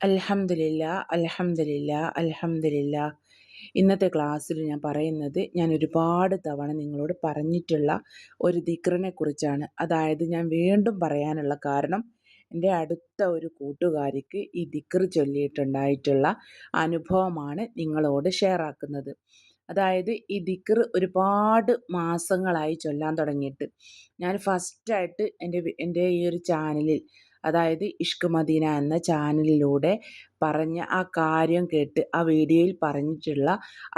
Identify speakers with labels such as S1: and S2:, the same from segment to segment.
S1: അൽഹംദുലില്ല അലഹമില്ല അലഹമില്ല ഇന്നത്തെ ക്ലാസ്സിൽ ഞാൻ പറയുന്നത് ഞാൻ ഒരുപാട് തവണ നിങ്ങളോട് പറഞ്ഞിട്ടുള്ള ഒരു ദിക്റിനെ കുറിച്ചാണ് അതായത് ഞാൻ വീണ്ടും പറയാനുള്ള കാരണം എന്റെ അടുത്ത ഒരു കൂട്ടുകാരിക്ക് ഈ ദിക്ർ ചൊല്ലിയിട്ടുണ്ടായിട്ടുള്ള അനുഭവമാണ് നിങ്ങളോട് ഷെയർ ആക്കുന്നത്. അതായത് ഈ ദിക്ർ ഒരുപാട് മാസങ്ങളായി ചൊല്ലാൻ തുടങ്ങിയിട്ട്. ഞാൻ ഫസ്റ്റായിട്ട് എന്റെ എന്റെ ഈ ഒരു ചാനലിൽ അതായത് ഇഷ്ക് മദീന എന്ന ചാനലിലൂടെ പറഞ്ഞ ആ കാര്യം കേട്ട് ആ വീഡിയോയിൽ പറഞ്ഞിട്ടുള്ള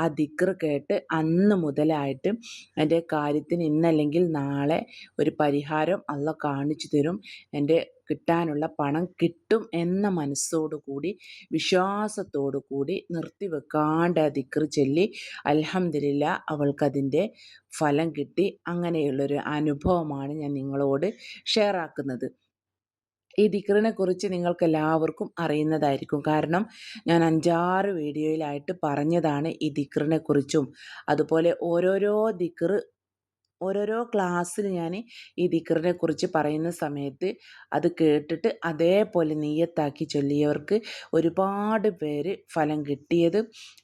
S1: ആ ദിക്ർ കേട്ട് അന്ന് മുതലായിട്ട് എന്റെ കാര്യത്തിന് ഇന്നല്ലെങ്കിൽ നാളെ ഒരു പരിഹാരം അല്ല കാണിച്ചു തരും. എന്റെ കിട്ടാനുള്ള പണം കിട്ടും എന്ന മനസ്സോടു കൂടി വിശ്വാസത്തോടു കൂടി നിർത്തിവെക്കാണ്ട് ദിക്ർ ചൊല്ലി അലഹമില്ല അവൾക്കതിന്റെ ഫലം കിട്ടി. അങ്ങനെയുള്ളൊരു അനുഭവമാണ് ഞാൻ നിങ്ങളോട് ഷെയർ ആക്കുന്നത്. ഈ ദിക്റിനെ കുറിച്ച് നിങ്ങൾക്ക് എല്ലാവർക്കും അറിയുന്നതായിരിക്കും. കാരണം ഞാൻ അഞ്ചാറ് വീഡിയോയിലായിട്ട് പറഞ്ഞതാണ് ഈ ദിക്റിനെ കുറിച്ചും അതുപോലെ ഓരോരോ ദിക്ർ ഓരോരോ ക്ലാസ്സിൽ ഞാൻ ഈ ദിക്കറിനെ കുറിച്ച് പറയുന്ന സമയത്ത് അത് കേട്ടിട്ട് അതേപോലെ നീയത്താക്കി ചൊല്ലിയവർക്ക് ഒരുപാട് പേര് ഫലം കിട്ടിയത്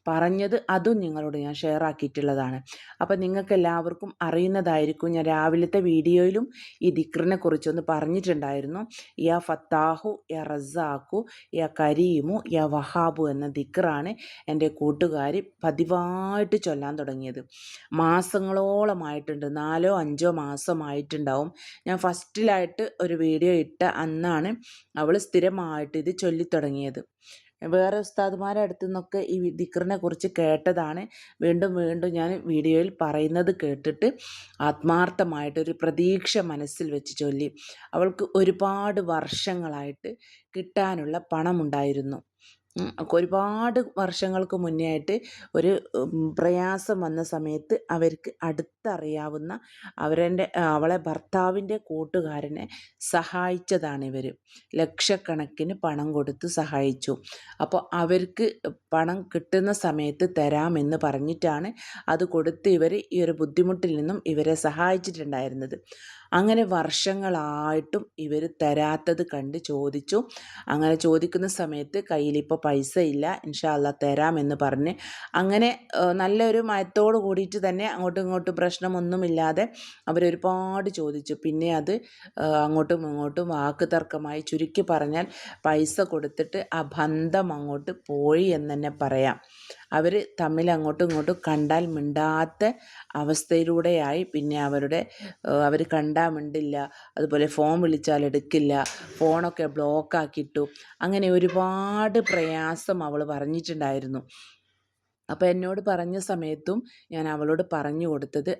S1: പറഞ്ഞത് അതും നിങ്ങളോട് ഞാൻ ഷെയർ ആക്കിയിട്ടുള്ളതാണ്. അപ്പോൾ നിങ്ങൾക്ക് എല്ലാവർക്കും അറിയുന്നതായിരിക്കും. ഞാൻ രാവിലത്തെ വീഡിയോയിലും ഈ ദിക്കറിനെ കുറിച്ചൊന്ന് പറഞ്ഞിട്ടുണ്ടായിരുന്നു. യാ ഫത്താഹു യാ റസാഖു യാ കരീമു യാ വഹാബു എന്ന ദിക്കറാണ് എന്റെ കൂട്ടുകാർ പതിവായിട്ട് ചൊല്ലാൻ തുടങ്ങിയത്. മാസങ്ങളോളമായിട്ടുണ്ട്. നാലോ അഞ്ചോ മാസമായിട്ടുണ്ടാവും. ഞാൻ ഫസ്റ്റിലായിട്ട് ഒരു വീഡിയോ ഇട്ട അന്നാണ് അവൾ സ്ഥിരമായിട്ട് ഇത് ചൊല്ലിത്തുടങ്ങിയത്. വേറെ ഉസ്താദുമാരുടെ അടുത്തു നിന്നൊക്കെ ഈ ദിക്റിനെ കുറിച്ച് കേട്ടതാണ്. വീണ്ടും വീണ്ടും ഞാൻ വീഡിയോയിൽ പറയുന്നത് കേട്ടിട്ട് ആത്മാർത്ഥമായിട്ടൊരു പ്രതീക്ഷ മനസ്സിൽ വെച്ച് ചൊല്ലി. അവൾക്ക് ഒരുപാട് വർഷങ്ങളായിട്ട് കിട്ടാനുള്ള പണമുണ്ടായിരുന്നു. ഒരുപാട് വർഷങ്ങൾക്ക് മുന്നേ ആയിട്ട് ഒരു പ്രയാസം വന്ന സമയത്ത് അവർക്ക് അടുത്തറിയാവുന്ന അവരെ അവളെ ഭർത്താവിന്റെ കൂട്ടുകാരനെ സഹായിച്ചതാണ് ഇവർ ലക്ഷക്കണക്കിന് പണം കൊടുത്ത് സഹായിച്ചു. അപ്പോൾ അവർക്ക് പണം കിട്ടുന്ന സമയത്ത് തരാമെന്ന് പറഞ്ഞിട്ടാണ് അത് കൊടുത്ത് ഇവർ ഈ ഒരു ബുദ്ധിമുട്ടിൽ നിന്നും ഇവരെ സഹായിച്ചിട്ടുണ്ടായിരുന്നത്. അങ്ങനെ വർഷങ്ങളായിട്ടും ഇവർ തരാത്തത് കണ്ട് ചോദിച്ചു. അങ്ങനെ ചോദിക്കുന്ന സമയത്ത് കയ്യിലിപ്പോൾ പൈസ ഇല്ല ഇൻഷാല്ല തരാമെന്ന് പറഞ്ഞ്. അങ്ങനെ നല്ലൊരു മയത്തോട് കൂടിയിട്ട് തന്നെ അങ്ങോട്ടും ഇങ്ങോട്ടും പ്രശ്നമൊന്നുമില്ലാതെ അവരൊരുപാട് ചോദിച്ചു. പിന്നെ അത് അങ്ങോട്ടും ഇങ്ങോട്ടും വാക്ക് തർക്കമായി ചുരുക്കി പറഞ്ഞാൽ പൈസ കൊടുത്തിട്ട് ആ ബന്ധം അങ്ങോട്ട് പോയി എന്ന് തന്നെ പറയാം. അവർ തമ്മിൽ അങ്ങോട്ടും ഇങ്ങോട്ടും കണ്ടാൽ മിണ്ടാത്ത അവസ്ഥയിലൂടെയായി. പിന്നെ അവരുടെ അവർ കണ്ടാൽ മിണ്ടില്ല. അതുപോലെ ഫോൺ വിളിച്ചാൽ എടുക്കില്ല. ഫോണൊക്കെ ബ്ലോക്കാക്കിയിട്ടു അങ്ങനെ ഒരുപാട് പ്രയാസം അവൾ പറഞ്ഞിട്ടുണ്ടായിരുന്നു. അപ്പോൾ എന്നോട് പറഞ്ഞ സമയത്തും ഞാൻ അവളോട് പറഞ്ഞു കൊടുത്തത്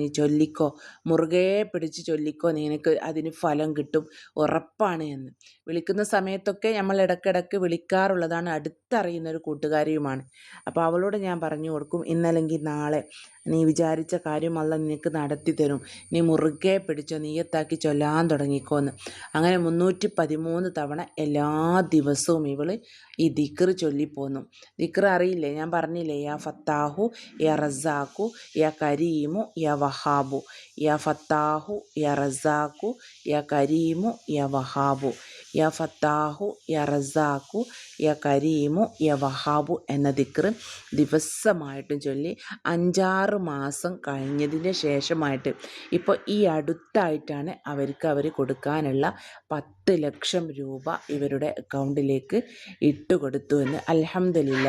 S1: നീ ചൊല്ലിക്കോ മുറുകെ പിടിച്ച് ചൊല്ലിക്കോ നിനക്ക് അതിന് ഫലം കിട്ടും ഉറപ്പാണ് എന്ന്. വിളിക്കുന്ന സമയത്തൊക്കെ നമ്മൾ ഇടയ്ക്കിടയ്ക്ക് വിളിക്കാറുള്ളതാണ് അടുത്തറിയുന്ന ഒരു കൂട്ടുകാരിയുമാണ്. അപ്പോൾ അവളോട് ഞാൻ പറഞ്ഞു കൊടുക്കും ഇന്നല്ലെങ്കിൽ നാളെ നീ വിചാരിച്ച കാര്യം അല്ല നിനക്ക് നടത്തി തരും. നീ മുറുകെ പിടിച്ചോ നീയത്താക്കി ചൊല്ലാൻ തുടങ്ങിക്കോന്ന് അങ്ങനെ മുന്നൂറ്റി പതിമൂന്ന് തവണ എല്ലാ ദിവസവും ഇവൾ ഈ ദിക്ർ ചൊല്ലിപ്പോന്നു. ദിക്ർ അറിയില്ലേ? ഞാൻ പറഞ്ഞില്ലേ യാ ഫത്താഹു യാ റസാഖു യാ കരീമു യാ വഹാബു. യാ ഫത്താഹു യാ റസാഖു യാ കരീമു യാ വഹാബു. യാ ഫത്താഹു യ റസാഖു യ കരീമു യ വഹാബു എന്ന ദിക്ർ ദിവസമായിട്ടും ചൊല്ലി അഞ്ചാറ് മാസം കഴിഞ്ഞതിന് ശേഷമായിട്ട് ഇപ്പോൾ ഈ അടുത്തായിട്ടാണ് അവർക്ക് അവർ കൊടുക്കാനുള്ള പത്ത് ലക്ഷം രൂപ ഇവരുടെ അക്കൗണ്ടിലേക്ക് ഇട്ടുകൊടുത്തു എന്ന് അലഹമില്ല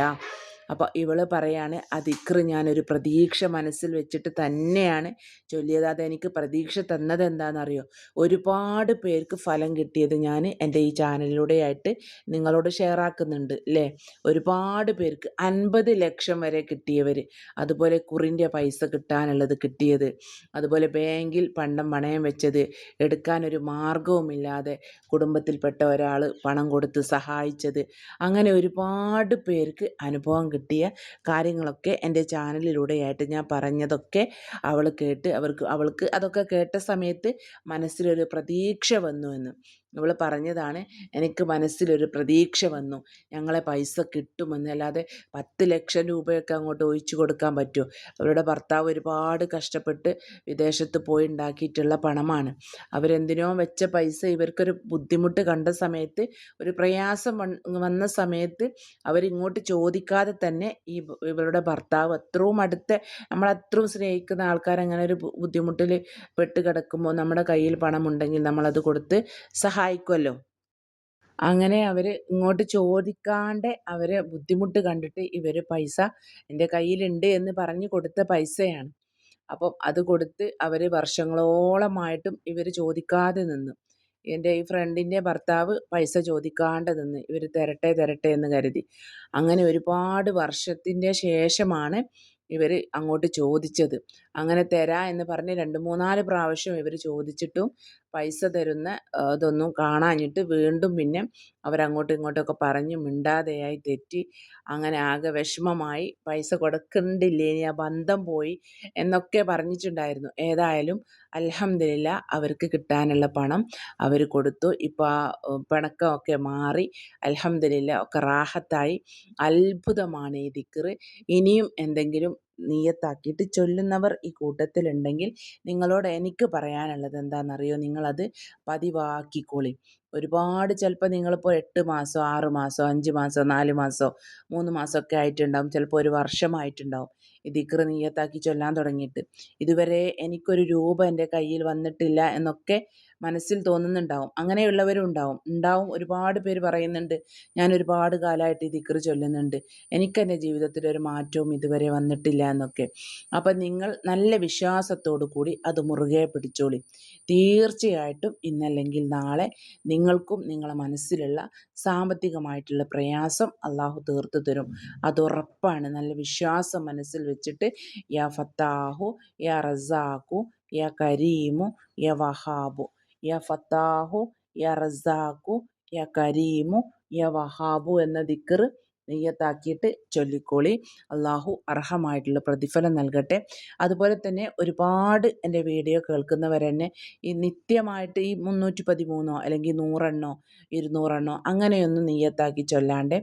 S1: അപ്പോൾ ഇവൾ പറയാണ് അതിക്ര ഞാനൊരു പ്രതീക്ഷ മനസ്സിൽ വെച്ചിട്ട് തന്നെയാണ് ചൊല്ലിയത്. അതെനിക്ക് പ്രതീക്ഷ തന്നത് എന്താണെന്നറിയോ ഒരുപാട് പേർക്ക് ഫലം കിട്ടിയത് ഞാൻ എന്റെ ഈ ചാനലിലൂടെയായിട്ട് നിങ്ങളോട് ഷെയർ ആക്കുന്നുണ്ട് അല്ലേ ഒരുപാട് പേർക്ക് അൻപത് ലക്ഷം വരെ കിട്ടിയവർ അതുപോലെ കുറിന്റെ പൈസ കിട്ടാനുള്ളത് കിട്ടിയത്. അതുപോലെ ബാങ്കിൽ പണ്ടം പണയം വെച്ചത്. എടുക്കാനൊരു മാർഗവുമില്ലാതെ കുടുംബത്തിൽപ്പെട്ട ഒരാൾ പണം കൊടുത്ത് സഹായിച്ചത്. അങ്ങനെ ഒരുപാട് പേർക്ക് അനുഭവം കിട്ടിയ കാര്യങ്ങളൊക്കെ എന്റെ ചാനലിലൂടെയായിട്ട് ഞാൻ പറഞ്ഞതൊക്കെ അവൾ കേട്ട് അവർക്ക് അവൾക്ക് അതൊക്കെ കേട്ട സമയത്ത് മനസ്സിലൊരു പ്രതീക്ഷ വന്നു എന്ന്. ഇവൾ പറഞ്ഞതാണ് എനിക്ക് മനസ്സിലൊരു പ്രതീക്ഷ വന്നു. ഞങ്ങളെ പൈസ കിട്ടുമെന്ന്. അല്ലാതെ പത്ത് ലക്ഷം രൂപയൊക്കെ അങ്ങോട്ട് ഒഴിച്ചു കൊടുക്കാൻ പറ്റുമോ? അവരുടെ ഭർത്താവ് ഒരുപാട് കഷ്ടപ്പെട്ട് വിദേശത്ത് പോയി ഉണ്ടാക്കിയിട്ടുള്ള പണമാണ്. അവരെന്തിനോ വെച്ച പൈസ ഇവർക്കൊരു ബുദ്ധിമുട്ട് കണ്ട സമയത്ത് ഒരു പ്രയാസം വന്ന സമയത്ത് അവരിങ്ങോട്ട് ചോദിക്കാതെ തന്നെ ഈ ഇവരുടെ ഭർത്താവ് അത്രയും അടുത്ത നമ്മളത്രയും സ്നേഹിക്കുന്ന ആൾക്കാരങ്ങനെ ഒരു ബുദ്ധിമുട്ടിൽ പെട്ട് കിടക്കുമ്പോൾ നമ്മുടെ കയ്യിൽ പണമുണ്ടെങ്കിൽ നമ്മളത് കൊടുത്ത് സഹായിക്കുമല്ലോ അങ്ങനെ അവർ ഇങ്ങോട്ട് ചോദിക്കാണ്ട് അവർ ബുദ്ധിമുട്ട് കണ്ടിട്ട് ഇവർ പൈസ എന്റെ കയ്യിലുണ്ട് എന്ന് പറഞ്ഞു കൊടുത്ത പൈസയാണ്. അപ്പം അത് കൊടുത്ത് അവർ വർഷങ്ങളോളമായിട്ടും ഇവർ ചോദിക്കാതെ നിന്നു. എന്റെ ഈ ഫ്രണ്ടിന്റെ ഭർത്താവ് പൈസ ചോദിക്കാണ്ട് നിന്ന്. ഇവർ തരട്ടെ തരട്ടെ എന്ന് കരുതി. അങ്ങനെ ഒരുപാട് വർഷത്തിന്റെ ശേഷമാണ് ഇവർ അങ്ങോട്ട് ചോദിച്ചത്. അങ്ങനെ തരാ എന്ന് പറഞ്ഞ് രണ്ട് മൂന്നാൽ പ്രാവശ്യം ഇവർ ചോദിച്ചിട്ടും പൈസ തരുന്ന ഇതൊന്നും കാണാഞ്ഞിട്ട് വീണ്ടും പിന്നെ അവരങ്ങോട്ടും ഇങ്ങോട്ടൊക്കെ പറഞ്ഞ് മിണ്ടാതെയായി തെറ്റി അങ്ങനെ ആകെ വിഷമമായി. പൈസ കൊടുക്കണ്ടില്ലേ? ഇനി ആ ബന്ധം പോയി എന്നൊക്കെ പറഞ്ഞിട്ടുണ്ടായിരുന്നു. ഏതായാലും അലഹമില്ല അവർക്ക് കിട്ടാനുള്ള പണം അവർ കൊടുത്തു. ഇപ്പോൾ ആ പിണക്കമൊക്കെ മാറി അലഹമില്ല ഒക്കെ റാഹത്തായി. അത്ഭുതമാണ് ഈ ദിക്കറ് ഇനിയും എന്തെങ്കിലും നീയത്താക്കിയിട്ട് ചൊല്ലുന്നവർ ഈ കൂട്ടത്തിലുണ്ടെങ്കിൽ നിങ്ങളോട് എനിക്ക് പറയാനുള്ളത് എന്താണെന്നറിയോ? നിങ്ങളത് പതിവാക്കിക്കോളി. ഒരുപാട് ചിലപ്പോൾ നിങ്ങളിപ്പോൾ എട്ട് മാസോ ആറ് മാസോ അഞ്ച് മാസോ നാല് മാസോ മൂന്ന് മാസമൊക്കെ ആയിട്ടുണ്ടാവും. ചിലപ്പോൾ ഒരു വർഷമായിട്ടുണ്ടാവും ദിക്റ് നീയത്താക്കി ചൊല്ലാൻ തുടങ്ങിയിട്ട്. ഇതുവരെ എനിക്കൊരു രൂപ എന്റെ കയ്യിൽ വന്നിട്ടില്ല എന്നൊക്കെ മനസ്സിൽ തോന്നുന്നുണ്ടാവും. അങ്ങനെയുള്ളവരും ഉണ്ടാവും. ഉണ്ടാവും ഒരുപാട് പേര് പറയുന്നുണ്ട്. ഞാൻ ഒരുപാട് കാലമായിട്ട് ദിക്റ് ചൊല്ലുന്നുണ്ട്. എനിക്കെന്റെ ജീവിതത്തിൽ ഒരു മാറ്റവും ഇതുവരെ വന്നിട്ടില്ല എന്നൊക്കെ. അപ്പം നിങ്ങൾ നല്ല വിശ്വാസത്തോടു കൂടി അത് മുറുകെ പിടിച്ചോളി. തീർച്ചയായിട്ടും ഇന്നല്ലെങ്കിൽ നാളെ നിങ്ങൾക്കും നിങ്ങളെ മനസ്സിലുള്ള സാമ്പത്തികമായിട്ടുള്ള പ്രയാസം അള്ളാഹു തീർത്തു തരും. അതുറപ്പാണ് നല്ല വിശ്വാസം മനസ്സിൽ വെച്ചിട്ട് യാ ഫത്താഹു യാ റസാഖു യാ കരീമു യാ വഹാബു. യാ ഫത്താഹു യാ റസാഖു യാ കരീമു യാ വഹാബു എന്ന ദിക്കർ നെയ്യത്താക്കിയിട്ട് ചൊല്ലിക്കോളി. അള്ളാഹു അർഹമായിട്ടുള്ള പ്രതിഫലം നൽകട്ടെ. അതുപോലെ തന്നെ ഒരുപാട് എന്റെ വീഡിയോ കേൾക്കുന്നവർ തന്നെ ഈ നിത്യമായിട്ട് ഈ മുന്നൂറ്റി പതിമൂന്നോ അല്ലെങ്കിൽ നൂറെണ്ണോ ഇരുന്നൂറെണ്ണോ അങ്ങനെയൊന്നും നെയ്യത്താക്കി ചൊല്ലാണ്ട്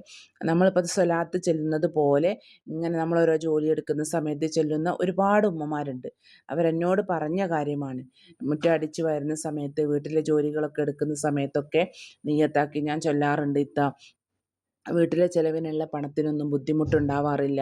S1: നമ്മളിപ്പോൾ അത് സ്വലാത്ത് ചെല്ലുന്നത് പോലെ ഇങ്ങനെ നമ്മൾ ഓരോ ജോലി എടുക്കുന്ന സമയത്ത് ചെല്ലുന്ന ഒരുപാട് ഉമ്മമാരുണ്ട്. അവരെന്നോട് പറഞ്ഞ കാര്യമാണ്. മുറ്റടിച്ച് വരുന്ന സമയത്ത് വീട്ടിലെ ജോലികളൊക്കെ എടുക്കുന്ന സമയത്തൊക്കെ നെയ്യത്താക്കി ഞാൻ ചൊല്ലാറുണ്ട്. ഇത്ത വീട്ടിലെ ചിലവിനുള്ള പണത്തിനൊന്നും ബുദ്ധിമുട്ടുണ്ടാവാറില്ല.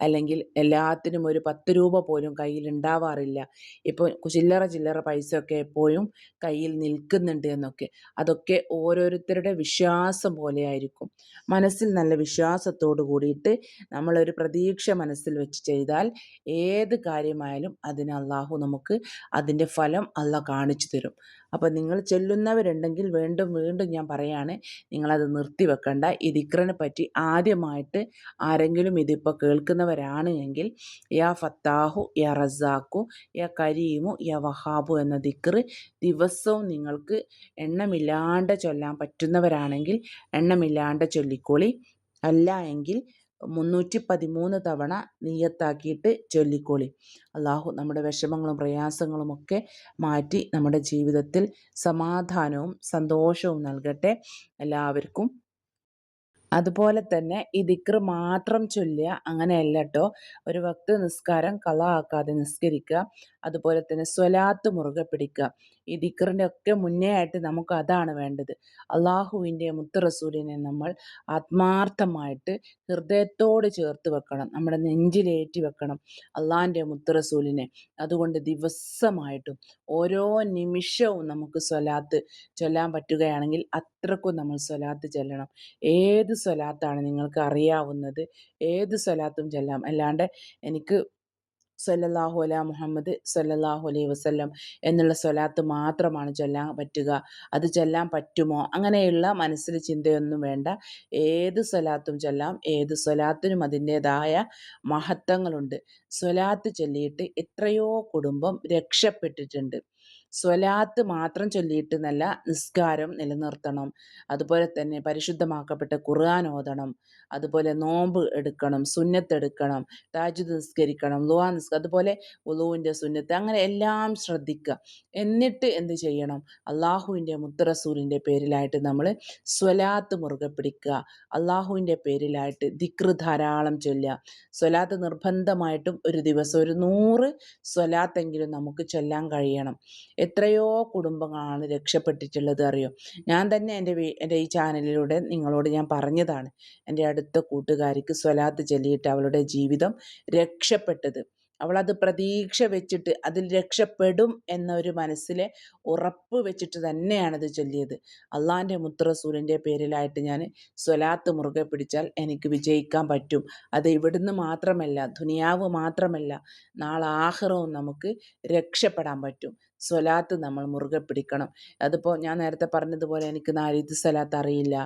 S1: അല്ലെങ്കിൽ എല്ലാത്തിനും ഒരു പത്ത് രൂപ പോലും കയ്യിൽ ഉണ്ടാവാറില്ല ഇപ്പോൾ ചില്ലറ ചില്ലറ പൈസയൊക്കെ എപ്പോഴും കയ്യിൽ നിൽക്കുന്നുണ്ട് എന്നൊക്കെ. അതൊക്കെ ഓരോരുത്തരുടെ വിശ്വാസം പോലെയായിരിക്കും. മനസ്സിൽ നല്ല വിശ്വാസത്തോടു കൂടിയിട്ട് നമ്മളൊരു പ്രതീക്ഷ മനസ്സിൽ വെച്ച് ചെയ്താൽ ഏത് കാര്യമായാലും അതിന് അള്ളാഹു നമുക്ക് അതിന്റെ ഫലം അല്ല കാണിച്ചു തരും. അപ്പോൾ നിങ്ങൾ ചെല്ലുന്നവരുണ്ടെങ്കിൽ വീണ്ടും വീണ്ടും ഞാൻ പറയുകയാണ് നിങ്ങളത് നിർത്തി വെക്കണ്ട. ഈ ദിക്റിനെ പറ്റി ആദ്യമായിട്ട് ആരെങ്കിലും ഇതിപ്പോൾ കേൾക്കുന്നവരാണ് എങ്കിൽ യാ ഫത്താഹു യാ റസാഖു യാ കരീമു യാ വഹാബു എന്ന ദിക്റ് ദിവസവും നിങ്ങൾക്ക് എണ്ണമില്ലാണ്ട് ചൊല്ലാൻ പറ്റുന്നവരാണെങ്കിൽ എണ്ണമില്ലാണ്ട് ചൊല്ലിക്കോളി. അല്ല എങ്കിൽ മുന്നൂറ്റി പതിമൂന്ന് തവണ നീയത്താക്കിയിട്ട് ചൊല്ലിക്കോളി. അള്ളാഹു നമ്മുടെ വിഷമങ്ങളും പ്രയാസങ്ങളും ഒക്കെ മാറ്റി നമ്മുടെ ജീവിതത്തിൽ സമാധാനവും സന്തോഷവും നൽകട്ടെ. എല്ലാവർക്കും അതുപോലെ തന്നെ ഈ ദിക്ർ മാത്രം ചൊല്ലുക അങ്ങനെയല്ല കേട്ടോ ഒരു വക്ത് നിസ്കാരം കള ആക്കാതെ നിസ്കരിക്കുക. അതുപോലെ തന്നെ സ്വലാത്ത് മുറുകെ പിടിക്കുക. ഈ ദിക്റിന്റെ ഒക്കെ മുന്നേ ആയിട്ട് നമുക്ക് അതാണ് വേണ്ടത്. അള്ളാഹുവിന്റെ മുത്തറസൂലിനെ നമ്മൾ ആത്മാർത്ഥമായിട്ട് ഹൃദയത്തോട് ചേർത്ത് വെക്കണം. നമ്മുടെ നെഞ്ചിലേറ്റി വെക്കണം അള്ളാഹിന്റെ മുത്തറസൂലിനെ. അതുകൊണ്ട് ദിവസമായിട്ടും ഓരോ നിമിഷവും നമുക്ക് സ്വലാത്ത് ചൊല്ലാൻ പറ്റുകയാണെങ്കിൽ അത്രക്കും നമ്മൾ സ്വലാത്ത് ചൊല്ലണം. ഏത് സ്വലാത്താണ് നിങ്ങൾക്ക് അറിയാവുന്നത്. ഏത് സ്വലാത്തും ചെല്ലാം. അല്ലാണ്ട് എനിക്ക് സല്ലല്ലാഹു അല മുഹമ്മദ് സല്ലല്ലാഹു അലൈഹി വസല്ലം എന്നുള്ള സ്വലാത്ത് മാത്രമാണ് ചൊല്ലാൻ പറ്റുക. അത് ചൊല്ലാൻ പറ്റുമോ? അങ്ങനെയുള്ള മനസ്സിൽ ചിന്തയൊന്നും വേണ്ട. ഏത് സ്വലാത്തും ചൊല്ലാം. ഏത് സ്വലാത്തിനും അതിന്റേതായ മഹത്വങ്ങളുണ്ട്. സ്വലാത്ത് ചൊല്ലിയിട്ട് എത്രയോ കുടുംബം രക്ഷപ്പെട്ടിട്ടുണ്ട്. സ്വലാത്ത് മാത്രം ചൊല്ലിയിട്ട് നല്ല നിസ്കാരം നിലനിർത്തണം. അതുപോലെ തന്നെ പരിശുദ്ധമാക്കപ്പെട്ട ഖുർആൻ ഓതണം. അതുപോലെ നോമ്പ് എടുക്കണം സുന്നത്ത് എടുക്കണം താജുദ് നിസ്കരിക്കണം ലുവാ നിസ്ക അതുപോലെ ഉളുവിന്റെ സുന്നത്ത് അങ്ങനെ എല്ലാം ശ്രദ്ധിക്കുക. എന്നിട്ട് എന്ത് ചെയ്യണം? അള്ളാഹുവിന്റെ മുത്തറസൂലിന്റെ പേരിലായിട്ട് നമ്മൾ സ്വലാത്ത് മുറുകെ പിടിക്കുക. അള്ളാഹുവിന്റെ പേരിലായിട്ട് ദിക്റ് ധാരാളം ചൊല്ലുക. സ്വലാത്ത് നിർബന്ധമായിട്ടും ഒരു ദിവസം ഒരു നൂറ് സ്വലാത്തെങ്കിലും നമുക്ക് ചൊല്ലാൻ കഴിയണം. എത്രയോ കുടുംബങ്ങളാണ് രക്ഷപ്പെട്ടിട്ടുള്ളത് അറിയോ? ഞാൻ തന്നെ എന്റെ എന്റെ ഈ ചാനലിലൂടെ നിങ്ങളോട് ഞാൻ പറഞ്ഞതാണ്. എന്റെ അടുത്ത കൂട്ടുകാരിക്ക് സ്വലാത്ത് ചൊല്ലിയിട്ട് അവളുടെ ജീവിതം രക്ഷപ്പെട്ടത്. അവളത് പ്രതീക്ഷ വെച്ചിട്ട് അതിൽ രക്ഷപ്പെടും എന്നൊരു മനസ്സിലെ ഉറപ്പ് വെച്ചിട്ട് തന്നെയാണത് ചൊല്ലിയത്. അള്ളാന്റെ മുത്തറസൂലിന്റെ പേരിലായിട്ട് ഞാൻ സ്വലാത്ത് മുറുകെ പിടിച്ചാൽ എനിക്ക് വിജയിക്കാൻ പറ്റും. അത് ഇവിടുന്ന് മാത്രമല്ല ദുനിയാവ് മാത്രമല്ല നാളെ ആഹ്റവും നമുക്ക് രക്ഷപ്പെടാൻ പറ്റും. സ്വലാത്ത് നമ്മൾ മുറുകെ പിടിക്കണം. അതിപ്പോൾ ഞാൻ നേരത്തെ പറഞ്ഞതുപോലെ എനിക്ക് നാരിദ് സ്വലാത്ത് അറിയില്ല.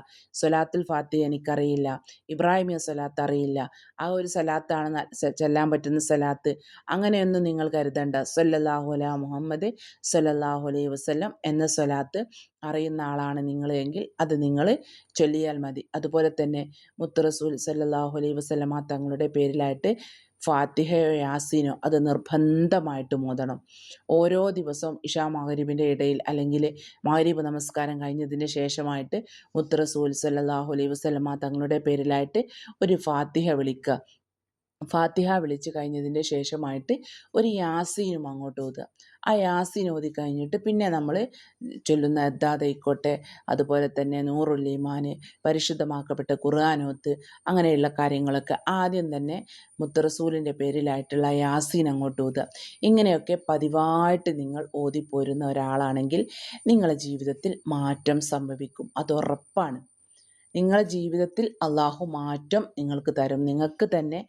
S1: സ്വലാത്തുൽ ഫാത്തി എനിക്കറിയില്ല. ഇബ്രാഹിമിയ സ്വലാത്ത് അറിയില്ല. ആ ഒരു സ്വലാത്താണ് ചെല്ലാൻ പറ്റുന്ന സ്വലാത്ത്. അങ്ങനെയൊന്നും നിങ്ങൾ കരുതണ്ട. സല്ലല്ലാഹു അല മുഹമ്മദ് സല്ലല്ലാഹു അലൈഹി വസല്ലം എന്ന സ്വലാത്ത് അറിയുന്ന ആളാണ് നിങ്ങൾ എങ്കിൽ അത് നിങ്ങൾ ചൊല്ലിയാൽ മതി. അതുപോലെ തന്നെ മുത്തറസൂൽ സല്ലല്ലാഹു അലൈഹി വസല്ലമ തങ്ങളുടെ പേരിലായിട്ട് ഫാത്തിഹയോ യാസീനോ അത് നിർബന്ധമായിട്ട് മോദണം ഓരോ ദിവസവും ഇഷാ മഹരീബിന്റെ ഇടയിൽ അല്ലെങ്കിൽ മഹരീബ് നമസ്കാരം കഴിഞ്ഞതിന് ശേഷമായിട്ട് മുത്തറസൂൽ സല്ലാഹു അലൈ വസ്ലമ തങ്ങളുടെ പേരിലായിട്ട് ഒരു ഫാത്തിഹ വിളിക്കുക. ഫാത്തിഹ വിളിച്ച് കഴിഞ്ഞതിന്റെ ശേഷമായിട്ട് ഒരു യാസീനും അങ്ങോട്ട് ഓതുക. ആ യാസീൻ ഓതി കഴിഞ്ഞിട്ട് പിന്നെ നമ്മൾ ചൊല്ലുന്ന എദ്ദാദയിക്കോട്ടെ അതുപോലെ തന്നെ നൂറുല്ലീമാൻ പരിശുദ്ധമാക്കപ്പെട്ട ഖുർആാനോത്ത് അങ്ങനെയുള്ള കാര്യങ്ങളൊക്കെ ആദ്യം തന്നെ മുത്തറസൂലിന്റെ പേരിലായിട്ടുള്ള യാസീൻ അങ്ങോട്ട് ഓതുക ഇങ്ങനെയൊക്കെ പതിവായിട്ട് നിങ്ങൾ ഓതിപ്പോരുന്ന ഒരാളാണെങ്കിൽ നിങ്ങളുടെ ജീവിതത്തിൽ മാറ്റം സംഭവിക്കും. അത് ഉറപ്പാണ്. നിങ്ങളുടെ ജീവിതത്തിൽ അള്ളാഹു മാറ്റം നിങ്ങൾക്ക് തരും. നിങ്ങൾക്ക് തന്നെ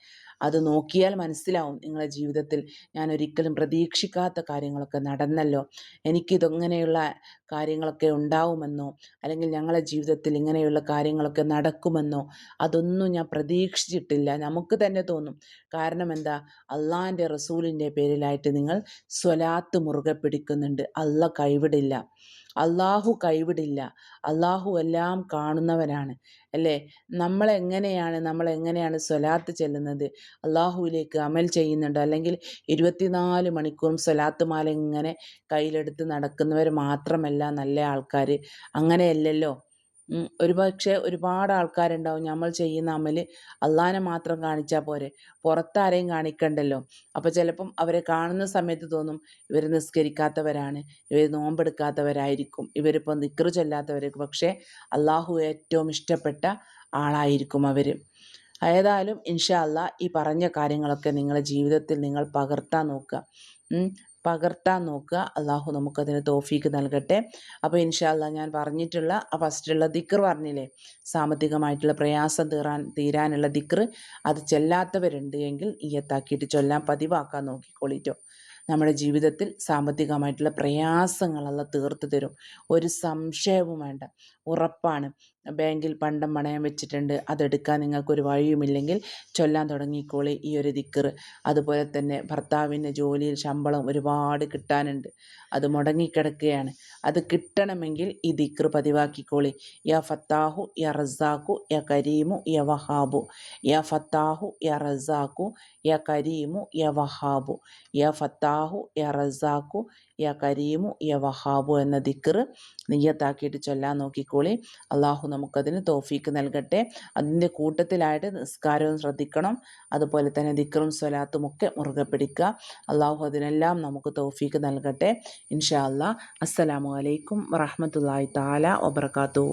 S1: അത് നോക്കിയാൽ മനസ്സിലാവും നിങ്ങളുടെ ജീവിതത്തിൽ ഞാൻ ഒരിക്കലും പ്രതീക്ഷിക്കാത്ത കാര്യങ്ങളൊക്കെ നടന്നല്ലോ. എനിക്കിതങ്ങനെയുള്ള കാര്യങ്ങളൊക്കെ ഉണ്ടാവുമെന്നോ അല്ലെങ്കിൽ ഞങ്ങളുടെ ജീവിതത്തിൽ ഇങ്ങനെയുള്ള കാര്യങ്ങളൊക്കെ നടക്കുമെന്നോ അതൊന്നും ഞാൻ പ്രതീക്ഷിച്ചിട്ടില്ല. നമുക്ക് തന്നെ തോന്നും. കാരണം എന്താ? അള്ളാഹിന്റെ റസൂലിന്റെ പേരിലായിട്ട് നിങ്ങൾ സ്വലാത്ത് മുറുകെ പിടിക്കുന്നുണ്ട്. അല്ല കൈവിടില്ല. അള്ളാഹു കൈവിടില്ല. അള്ളാഹു എല്ലാം കാണുന്നവനാണ്. അല്ലേ? നമ്മളെങ്ങനെയാണ് നമ്മളെങ്ങനെയാണ് സ്വലാത്ത് ചെല്ലുന്നത്? അള്ളാഹുവിലേക്ക് അമൽ ചെയ്യുന്നുണ്ട്. അല്ലെങ്കിൽ ഇരുപത്തിനാല് മണിക്കൂറും സ്വലാത്ത് മാല ഇങ്ങനെ കയ്യിലെടുത്ത് നടക്കുന്നവർ മാത്രമല്ല നല്ല ആൾക്കാർ. അങ്ങനെയല്ലല്ലോ. ഒരുപക്ഷെ ഒരുപാട് ആൾക്കാരുണ്ടാവും നമ്മൾ ചെയ്യുന്ന അമൽ അള്ളാനെ മാത്രം കാണിച്ചാൽ പോരെ. പുറത്താരെയും കാണിക്കണ്ടല്ലോ. അപ്പോൾ ചിലപ്പം അവരെ കാണുന്ന സമയത്ത് തോന്നും ഇവർ നിസ്കരിക്കാത്തവരാണ് ഇവർ നോമ്പെടുക്കാത്തവരായിരിക്കും ഇവരിപ്പോൾ നിക്കറ് ചൊല്ലാത്തവരായിരിക്കും. പക്ഷേ അള്ളാഹു ഏറ്റവും ഇഷ്ടപ്പെട്ട ആളായിരിക്കും അവർ ഏതായാലും ഇൻഷാ അല്ല ഈ പറഞ്ഞ കാര്യങ്ങളൊക്കെ നിങ്ങളുടെ ജീവിതത്തിൽ നിങ്ങൾ പകർത്താൻ നോക്കുക. പകർത്താൻ നോക്കുക. അള്ളാഹു നമുക്കതിന് തോഫീക്ക് നൽകട്ടെ. അപ്പോൾ ഇൻഷാല്ല ഞാൻ പറഞ്ഞിട്ടുള്ള ആ ഫസ്റ്റുള്ള ദിക്ർ പറഞ്ഞില്ലേ? സാമ്പത്തികമായിട്ടുള്ള പ്രയാസം തീറാൻ തീരാനുള്ള ദിക്ർ അത് ചെല്ലാത്തവരുണ്ട് എങ്കിൽ ഈയത്താക്കിയിട്ട് ചൊല്ലാൻ പതിവാക്കാൻ നോക്കിക്കോളിറ്റോ നമ്മുടെ ജീവിതത്തിൽ സാമ്പത്തികമായിട്ടുള്ള പ്രയാസങ്ങളെല്ലാം തീർത്തു തരും. ഒരു സംശയവും വേണ്ട. ഉറപ്പാണ്. ബാങ്കിൽ പണ്ടം പണയം വെച്ചിട്ടുണ്ട്. അതെടുക്കാൻ നിങ്ങൾക്കൊരു വഴിയുമില്ലെങ്കിൽ ചൊല്ലാൻ തുടങ്ങിക്കോളി ഈ ഒരു ദിക്കറ്. അതുപോലെ തന്നെ ഭർത്താവിന് ജോലിയിൽ ശമ്പളം ഒരുപാട് കിട്ടാനുണ്ട്. അത് മുടങ്ങിക്കിടക്കുകയാണ്. അത് കിട്ടണമെങ്കിൽ ഈ ദിക്കർ പതിവാക്കിക്കോളി. യാ ഫത്താഹു യാ റസാഖു യാ കരീമു യ വഹാബു. യാ ഫത്താഹു യാ റസാഖു യാ കരീമു യ വഹാബു. യാ ഫത്താഹു യാ റസാഖു യാ കരീമു യ വഹാബു എന്ന ദിക്കർ നെയ്യത്താക്കിയിട്ട് ചൊല്ലാൻ നോക്കിക്കോളി. അള്ളാഹു നമുക്കതിന് തോഫീക്ക് നൽകട്ടെ. അതിന്റെ കൂട്ടത്തിലായിട്ട് നിസ്കാരവും ശ്രദ്ധിക്കണം. അതുപോലെ തന്നെ ദിക്റും സ്വലാത്തും ഒക്കെ മുറുകെ പിടിക്കുക. അള്ളാഹു അതിനെല്ലാം നമുക്ക് തോഫീക്ക് നൽകട്ടെ. ഇൻഷാ അല്ലാ അസ്സലാമു അലൈക്കും വറഹമത്തല്ലാഹി താല വബർക്കാത്തു